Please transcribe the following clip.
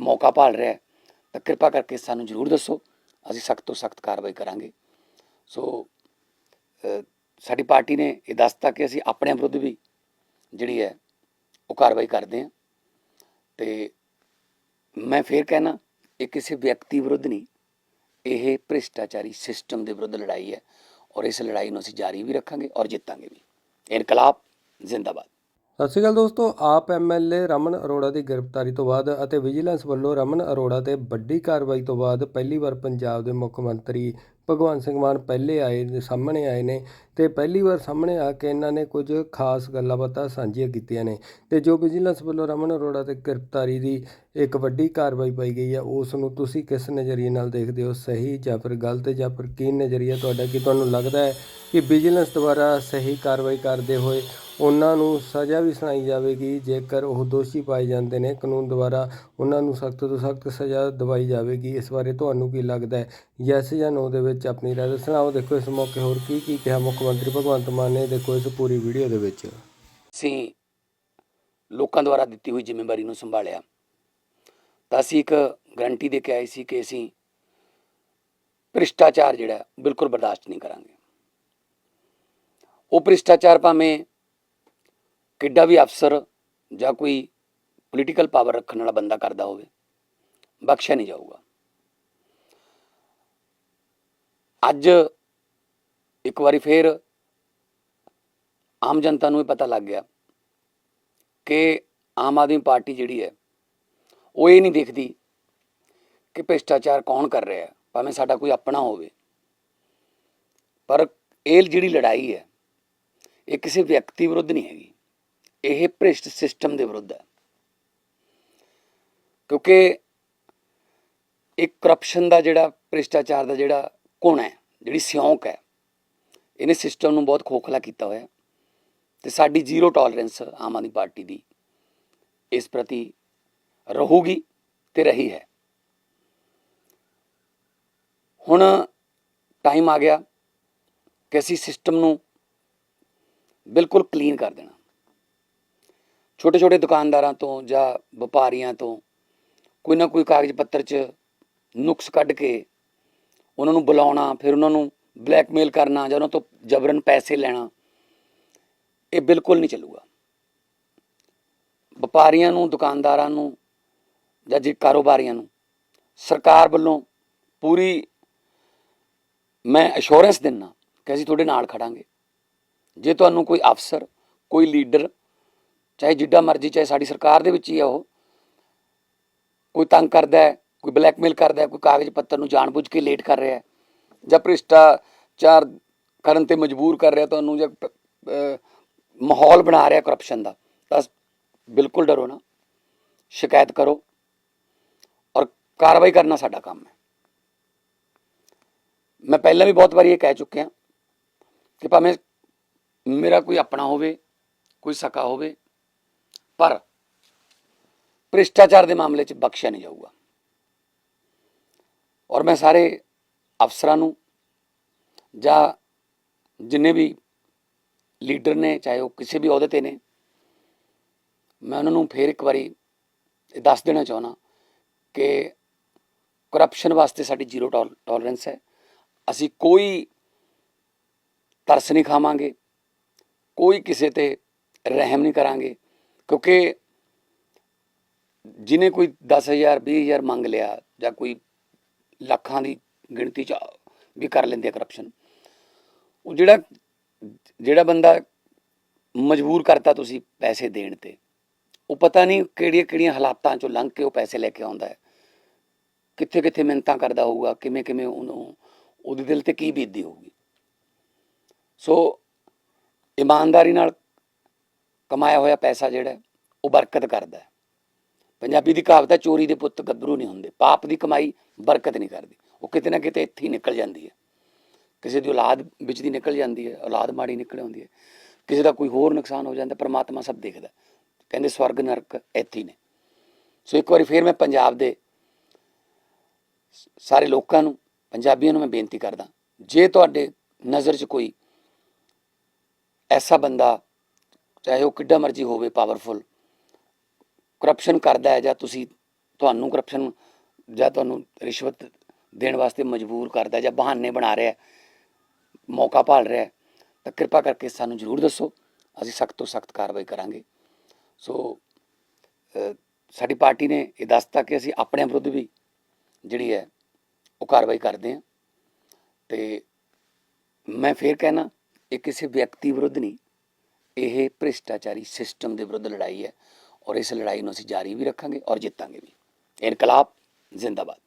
ਮੌਕਾ ਭਾਲ ਰਿਹਾ ਤਾਂ ਕਿਰਪਾ ਕਰਕੇ ਸਾਨੂੰ ਜ਼ਰੂਰ ਦੱਸੋ, ਅਸੀਂ ਸਖਤ ਤੋਂ ਸਖਤ ਕਾਰਵਾਈ ਕਰਾਂਗੇ। ਸੋ ਸਾਡੀ ਪਾਰਟੀ ਨੇ ਇਹ ਦੱਸਤਾ ਕਿ ਅਸੀਂ ਆਪਣੇ ਵਿਰੁੱਧ ਵੀ ਜਿਹੜੀ ਹੈ, ਉਹ ਕਾਰਵਾਈ ਕਰਦੇ ਹਾਂ। ਤੇ ਮੈਂ ਫੇਰ ਕਹਿਣਾ, ਇਹ ਕਿਸੇ ਵਿਅਕਤੀ ਵਿਰੁੱਧ ਨਹੀਂ, ਇਹ ਭ੍ਰਿਸ਼ਟਾਚਾਰੀ ਸਿਸਟਮ ਦੇ ਵਿਰੁੱਧ ਲੜਾਈ ਹੈ ਔਰ ਇਸ ਲੜਾਈ ਨੂੰ ਅਸੀਂ ਜਾਰੀ ਵੀ ਰੱਖਾਂਗੇ ਔਰ ਜਿੱਤਾਂਗੇ ਵੀ। ਇਨਕਲਾਬ ਜ਼ਿੰਦਾਬਾਦ। ਸਤਿ ਸ਼੍ਰੀ ਅਕਾਲ ਦੋਸਤੋ, ਆਪ ਐਮਐਲਏ ਰਮਨ ਅਰੋੜਾ ਦੀ ਗ੍ਰਿਫਤਾਰੀ ਤੋਂ ਬਾਅਦ ਅਤੇ ਵਿਜੀਲੈਂਸ ਵੱਲੋਂ ਰਮਨ ਅਰੋੜਾ ਤੇ ਵੱਡੀ ਕਾਰਵਾਈ ਤੋਂ ਬਾਅਦ ਪਹਿਲੀ ਵਾਰ ਪੰਜਾਬ ਦੇ ਮੁੱਖ ਮੰਤਰੀ ਭਗਵੰਤ ਸਿੰਘ ਮਾਨ ਪਹਿਲੇ ਆਏ ਨੇ, ਸਾਹਮਣੇ ਆਏ ਨੇ ਤੇ ਪਹਿਲੀ ਵਾਰ ਸਾਹਮਣੇ ਆ ਕੇ ਇਹਨਾਂ ਨੇ ਕੁਝ ਖਾਸ ਗੱਲਾਂ ਬਾਤਾਂ ਸਾਂਝੀਆਂ ਕੀਤੀਆਂ ਨੇ ਤੇ ਜੋ ਵਿਜੀਲੈਂਸ ਵੱਲੋਂ ਰਮਨ ਅਰੋੜਾ ਤੇ ਗ੍ਰਿਫਤਾਰੀ ਦੀ ਇੱਕ ਵੱਡੀ ਕਾਰਵਾਈ ਪਾਈ ਗਈ ਹੈ ਉਸ ਨੂੰ ਤੁਸੀਂ ਕਿਸ ਨਜ਼ਰੀਏ ਨਾਲ ਦੇਖਦੇ ਹੋ, ਸਹੀ ਜਾਂ ਫਿਰ ਗਲਤ ਜਾਂ ਫਿਰ ਕੀ ਨਜ਼ਰੀਆ ਤੁਹਾਡਾ, ਕਿ ਤੁਹਾਨੂੰ ਲੱਗਦਾ ਹੈ ਕਿ ਵਿਜੀਲੈਂਸ ਦੁਆਰਾ ਸਹੀ ਕਾਰਵਾਈ ਕਰਦੇ ਹੋਏ ਉਹਨਾਂ ਨੂੰ ਸਜ਼ਾ ਵੀ ਸੁਣਾਈ ਜਾਵੇਗੀ। ਜੇਕਰ ਉਹ ਦੋਸ਼ੀ ਪਾਏ ਜਾਂਦੇ ਨੇ, ਕਾਨੂੰਨ ਦੁਆਰਾ ਉਹਨਾਂ ਨੂੰ ਸਖਤ ਤੋਂ ਸਖਤ ਸਜ਼ਾ ਦਿਵਾਈ ਜਾਵੇਗੀ। ਇਸ ਬਾਰੇ ਤੁਹਾਨੂੰ ਕੀ ਲੱਗਦਾ ਹੈ? ਯੈਸ ਜਾਂ ਨੋ ਦੇ ਵਿੱਚ ਆਪਣੀ ਰਾਏ ਸੁਣਾਓ ਦੇਖੋ ਇਸ ਮੌਕੇ ਹੋਰ ਕੀ ਕੀ ਕਿਹਾ ਮੁੱਖ ਮੰਤਰੀ ਭਗਵੰਤ ਮਾਨ ਨੇ। ਦੇਖੋ ਇਸ ਪੂਰੀ ਵੀਡੀਓ ਦੇ ਵਿੱਚ। ਅਸੀਂ ਲੋਕਾਂ ਦੁਆਰਾ ਦਿੱਤੀ ਹੋਈ ਜ਼ਿੰਮੇਵਾਰੀ ਨੂੰ ਸੰਭਾਲਿਆ। ਤਾਂ ਅਸੀਂ ਇੱਕ ਗਰੰਟੀ ਦੇ ਕੇ ਆਏ ਸੀ ਕਿ ਅਸੀਂ ਭ੍ਰਿਸ਼ਟਾਚਾਰ ਜਿਹੜਾ ਬਿਲਕੁਲ ਬਰਦਾਸ਼ਤ ਨਹੀਂ ਕਰਾਂਗੇ। ਉਹ ਭ੍ਰਿਸ਼ਟਾਚਾਰ ਭਾਵੇਂ ਕਿੱਡਾ ਵੀ ਅਫਸਰ ਜਾਂ ਕੋਈ ਪੋਲੀਟੀਕਲ ਪਾਵਰ ਰੱਖਣ ਵਾਲਾ ਬੰਦਾ ਕਰਦਾ ਹੋਵੇ, ਬਖਸ਼ਿਆ ਨਹੀਂ ਜਾਊਗਾ। ਅੱਜ ਇੱਕ ਵਾਰੀ ਫੇਰ ਆਮ ਜਨਤਾ ਨੂੰ ਇਹ ਪਤਾ ਲੱਗ ਗਿਆ ਕਿ ਆਮ ਆਦਮੀ ਪਾਰਟੀ ਜਿਹੜੀ ਹੈ, ਉਹ ਇਹ ਨਹੀਂ ਦੇਖਦੀ ਕਿ ਭ੍ਰਿਸ਼ਟਾਚਾਰ ਕੌਣ ਕਰ ਰਿਹਾ ਹੈ, ਭਾਵੇਂ ਸਾਡਾ ਕੋਈ ਆਪਣਾ ਹੋਵੇ। ਪਰ ਇਹ ਜਿਹੜੀ ਲੜਾਈ ਹੈ, ਇਹ ਕਿਸੇ ਵਿਅਕਤੀ ਵਿਰੁੱਧ ਨਹੀਂ ਹੈਗੀ। ਇਹ ਭ੍ਰਿਸ਼ਟ ਸਿਸਟਮ ਦੇ ਵਿਰੁੱਧ ਹੈ। ਕਿਉਂਕਿ ਇੱਕ ਕਰਪਸ਼ਨ ਦਾ ਜਿਹੜਾ ਭ੍ਰਿਸ਼ਟਾਚਾਰ ਦਾ ਜਿਹੜਾ ਕੋਣ ਹੈ, ਜਿਹੜੀ ਸਿਉਂਕ ਹੈ, ਇਹਨੇ ਸਿਸਟਮ ਨੂੰ ਬਹੁਤ ਖੋਖਲਾ ਕੀਤਾ ਹੋਇਆ ਹੈ ਤੇ ਸਾਡੀ zero tolerance Aam Aadmi Party ਦੀ ਇਸ ਪ੍ਰਤੀ ਰਹੂਗੀ ਤੇ ਰਹੀ ਹੈ। ਹੁਣ ਟਾਈਮ ਆ ਗਿਆ ਕਿ ਅਸੀਂ ਸਿਸਟਮ ਨੂੰ ਬਿਲਕੁਲ ਕਲੀਨ ਕਰ ਦੇਣਾ। ਛੋਟੇ ਛੋਟੇ ਦੁਕਾਨਦਾਰਾਂ ਤੋਂ ਜਾਂ ਵਪਾਰੀਆਂ ਤੋਂ ਕੋਈ ਨਾ ਕੋਈ ਕਾਗਜ਼ ਪੱਤਰ 'ਚ ਨੁਕਸ ਕੱਢ ਕੇ ਉਹਨਾਂ ਨੂੰ ਬੁਲਾਉਣਾ, ਫਿਰ ਉਹਨਾਂ ਨੂੰ ਬਲੈਕਮੇਲ ਕਰਨਾ ਜਾਂ ਉਹਨਾਂ ਤੋਂ ਜਬਰਨ ਪੈਸੇ ਲੈਣਾ, ਇਹ ਬਿਲਕੁਲ ਨਹੀਂ ਚੱਲੂਗਾ। ਵਪਾਰੀਆਂ ਨੂੰ, ਦੁਕਾਨਦਾਰਾਂ ਨੂੰ ਜਾਂ ਜੇ ਕਾਰੋਬਾਰੀਆਂ ਨੂੰ ਸਰਕਾਰ ਵੱਲੋਂ ਪੂਰੀ ਮੈਂ ਅਸ਼ੋਰੈਂਸ ਦਿੰਨਾ ਕਿ ਅਸੀਂ ਤੁਹਾਡੇ ਨਾਲ ਖੜਾਂਗੇ। ਜੇ ਤੁਹਾਨੂੰ ਕੋਈ ਅਫਸਰ, ਕੋਈ ਲੀਡਰ ਚਾਹੇ ਜਿੱਡਾ ਮਰਜ਼ੀ, ਚਾਹੇ ਸਾਡੀ ਸਰਕਾਰ ਦੇ ਵਿੱਚ ਹੀ ਆ ਉਹ। ਕੋਈ ਤੰਗ ਕਰਦਾ ਹੈ, ਕੋਈ ਬਲੈਕਮੇਲ ਕਰਦਾ ਹੈ, ਕੋਈ ਕਾਗਜ਼ ਪੱਤਰ ਨੂੰ ਜਾਣਬੁੱਝ ਕੇ ਲੇਟ ਕਰ ਰਿਹਾ ਹੈ, ਜਾਂ ਭ੍ਰਿਸ਼ਟਾਚਾਰ ਕਰਨ ਤੇ ਮਜਬੂਰ ਕਰ ਰਿਹਾ ਤੁਹਾਨੂੰ, ਜਾਂ ਮਾਹੌਲ ਬਣਾ ਰਿਹਾ ਕਰਪਸ਼ਨ ਦਾ, ਤਾਂ ਬਿਲਕੁਲ ਡਰੋ ਨਾ। ਸ਼ਿਕਾਇਤ ਕਰੋ ਔਰ ਕਾਰਵਾਈ ਕਰਨਾ ਸਾਡਾ ਕੰਮ ਹੈ। ਮੈਂ ਪਹਿਲਾਂ ਵੀ ਬਹੁਤ ਵਾਰੀ ਇਹ ਕਹਿ ਚੁੱਕਿਆ ਕਿ ਭਾਵੇਂ ਮੇਰਾ ਕੋਈ ਆਪਣਾ ਹੋਵੇ, ਕੋਈ ਸਕਾ ਹੋਵੇ ਪਰ ਭ੍ਰਿਸ਼ਟਾਚਾਰ ਦੇ ਮਾਮਲੇ 'ਚ ਬਖਸ਼ਿਆ ਨਹੀਂ ਜਾਊਗਾ। ਔਰ ਮੈਂ ਸਾਰੇ ਅਫਸਰਾਂ ਨੂੰ ਜਾਂ ਜਿੰਨੇ ਵੀ ਲੀਡਰ ਨੇ, ਚਾਹੇ ਉਹ ਕਿਸੇ ਵੀ ਅਹੁਦੇ ਤੇ ਨੇ, ਮੈਂ ਉਹਨਾਂ ਨੂੰ ਫੇਰ ਇੱਕ ਵਾਰੀ ਇਹ ਦੱਸ ਦੇਣਾ ਚਾਹੁੰਦਾ ਕਿ ਕਰਪਸ਼ਨ ਵਾਸਤੇ ਸਾਡੀ ਜ਼ੀਰੋ ਟੋਲਰੈਂਸ ਹੈ। ਅਸੀਂ ਕੋਈ ਤਰਸ ਨਹੀਂ ਖਾਵਾਂਗੇ, ਕੋਈ ਕਿਸੇ ਤੇ ਰਹਿਮ ਨਹੀਂ ਕਰਾਂਗੇ। ਕਿਉਂਕਿ ਜਿਨੇ ਕੋਈ 10000 20000 ਮੰਗ ਲਿਆ ਜਾਂ ਕੋਈ ਲੱਖਾਂ ਦੀ ਗਿਣਤੀ ਚ ਵੀ ਕਰ ਲੈਂਦੇ ਆ ਕਰਪਸ਼ਨ ਉਹ ਜਿਹੜਾ ਜਿਹੜਾ ਬੰਦਾ ਮਜਬੂਰ ਕਰਤਾ ਤੁਸੀਂ ਪੈਸੇ ਦੇਣ ਤੇ, ਉਹ ਪਤਾ ਨਹੀਂ ਕਿਹੜੀਆਂ ਕਿਹੜੀਆਂ ਹਾਲਾਤਾਂ ਚੋਂ ਲੰਘ ਕੇ ਉਹ ਪੈਸੇ ਲੈ ਕੇ ਆਉਂਦਾ ਹੈ। ਕਿੱਥੇ ਕਿੱਥੇ ਮਿਹਨਤਾਂ ਕਰਦਾ ਹੋਊਗਾ ਕਿਵੇਂ ਕਿਵੇਂ ਉਹਨੂੰ, ਉਹਦੇ ਦਿਲ ਤੇ ਕੀ ਬੀਤਦੀ ਹੋਊਗੀ। ਸੋ ਇਮਾਨਦਾਰੀ ਨਾਲ ਕਮਾਇਆ ਹੋਇਆ ਪੈਸਾ ਜਿਹੜਾ, ਉਹ ਬਰਕਤ ਕਰਦਾ ਪੰਜਾਬੀ ਦੀ ਕਹਾਵਤ ਹੈ, ਚੋਰੀ ਦੇ ਪੁੱਤ ਗੱਭਰੂ ਨਹੀਂ ਹੁੰਦੇ। ਪਾਪ ਦੀ ਕਮਾਈ ਬਰਕਤ ਨਹੀਂ ਕਰਦੀ। ਉਹ ਕਿਤੇ ਨਾ ਕਿਤੇ ਇੱਥੇ ਹੀ ਨਿਕਲ ਜਾਂਦੀ ਹੈ। ਕਿਸੇ ਦੀ ਔਲਾਦ ਵਿੱਚ ਦੀ ਨਿਕਲ ਜਾਂਦੀ ਹੈ, ਔਲਾਦ ਮਾੜੀ ਨਿਕਲ ਆਉਂਦੀ ਹੈ। ਕਿਸੇ ਦਾ ਕੋਈ ਹੋਰ ਨੁਕਸਾਨ ਹੋ ਜਾਂਦਾ, ਪਰਮਾਤਮਾ ਸਭ ਦੇਖਦਾ ਕਹਿੰਦੇ ਸਵਰਗ ਨਰਕ ਇੱਥੇ ਨੇ। ਸੋ ਇੱਕ ਵਾਰੀ ਫੇਰ ਮੈਂ ਪੰਜਾਬ ਦੇ ਸਾਰੇ ਲੋਕਾਂ ਨੂੰ, ਪੰਜਾਬੀਆਂ ਨੂੰ ਮੈਂ ਬੇਨਤੀ ਕਰਦਾ ਜੇ ਤੁਹਾਡੇ ਨਜ਼ਰ 'ਚ ਕੋਈ ਐਸਾ ਬੰਦਾ ਚਾਹੇ ਉਹ ਕਿੱਡਾ ਮਰਜ਼ੀ ਹੋਵੇ ਪਾਵਰਫੁਲ ਕਰਪਸ਼ਨ ਕਰਦਾ ਹੈ ਜਾਂ ਤੁਸੀਂ ਤੁਹਾਨੂੰ ਕਰਪਸ਼ਨ ਜਾਂ ਤੁਹਾਨੂੰ ਰਿਸ਼ਵਤ ਦੇਣ ਵਾਸਤੇ ਮਜਬੂਰ ਕਰਦਾ ਜਾਂ ਬਹਾਨੇ ਬਣਾ ਰਿਹਾ ਮੌਕਾ ਭਾਲ ਰਿਹਾ ਤਾਂ ਕਿਰਪਾ ਕਰਕੇ ਸਾਨੂੰ ਜ਼ਰੂਰ ਦੱਸੋ, ਅਸੀਂ ਸਖਤ ਤੋਂ ਸਖਤ ਕਾਰਵਾਈ ਕਰਾਂਗੇ। ਸੋ ਸਾਡੀ ਪਾਰਟੀ ਨੇ ਇਹ ਦੱਸਤਾ ਕਿ ਅਸੀਂ ਆਪਣੇ ਵਿਰੁੱਧ ਵੀ ਜਿਹੜੀ ਹੈ, ਉਹ ਕਾਰਵਾਈ ਕਰਦੇ ਹਾਂ। ਤੇ ਮੈਂ ਫੇਰ ਕਹਿਣਾ, ਇਹ ਕਿਸੇ ਵਿਅਕਤੀ ਵਿਰੁੱਧ ਨਹੀਂ ਇਹ ਭ੍ਰਿਸ਼ਟਾਚਾਰੀ ਸਿਸਟਮ ਦੇ ਵਿਰੁੱਧ ਲੜਾਈ ਹੈ ਔਰ ਇਸ ਲੜਾਈ ਨੂੰ ਅਸੀਂ ਜਾਰੀ ਵੀ ਰੱਖਾਂਗੇ ਔਰ ਜਿੱਤਾਂਗੇ ਵੀ। ਇਨਕਲਾਬ ਜ਼ਿੰਦਾਬਾਦ।